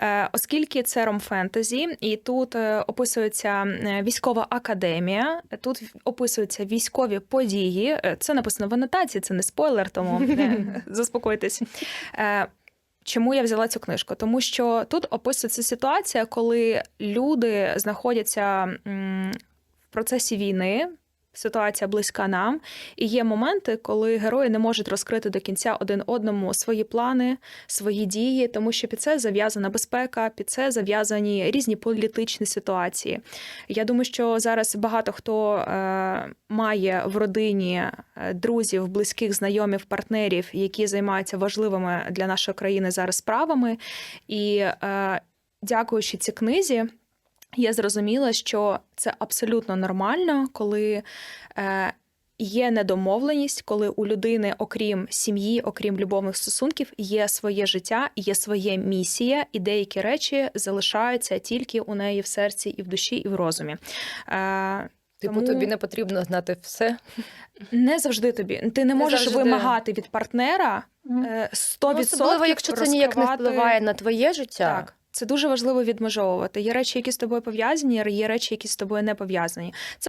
Е, Оскільки це ром-фентезі, і тут е, описується е, військова академія, тут описуються військові події. Це написано в анотації, це не спойлер, тому заспокойтесь. Чому я взяла цю книжку? Тому що тут описується ситуація, коли люди знаходяться в процесі війни. Ситуація близька нам, і є моменти, коли герої не можуть розкрити до кінця один одному свої плани, свої дії, тому що під це зав'язана безпека, під це зав'язані різні політичні ситуації. Я думаю, що зараз багато хто е, має в родині е, друзів, близьких, знайомих, партнерів, які займаються важливими для нашої країни зараз справами. І е, дякуючи цій книзі, я зрозуміла, що це абсолютно нормально, коли е, є недомовленість, коли у людини, окрім сім'ї, окрім любовних стосунків, є своє життя, є своє місія, і деякі речі залишаються тільки у неї в серці, і в душі, і в розумі. Е, Типу, тому- тобі не потрібно знати все. не завжди тобі. Ти не можеш завжди. вимагати від партнера е, 100% Ну, особливо, якщо це ніяк не впливає на твоє життя. Так, це дуже важливо відмежовувати. Є речі, які з тобою пов'язані, є речі, які з тобою не пов'язані. Це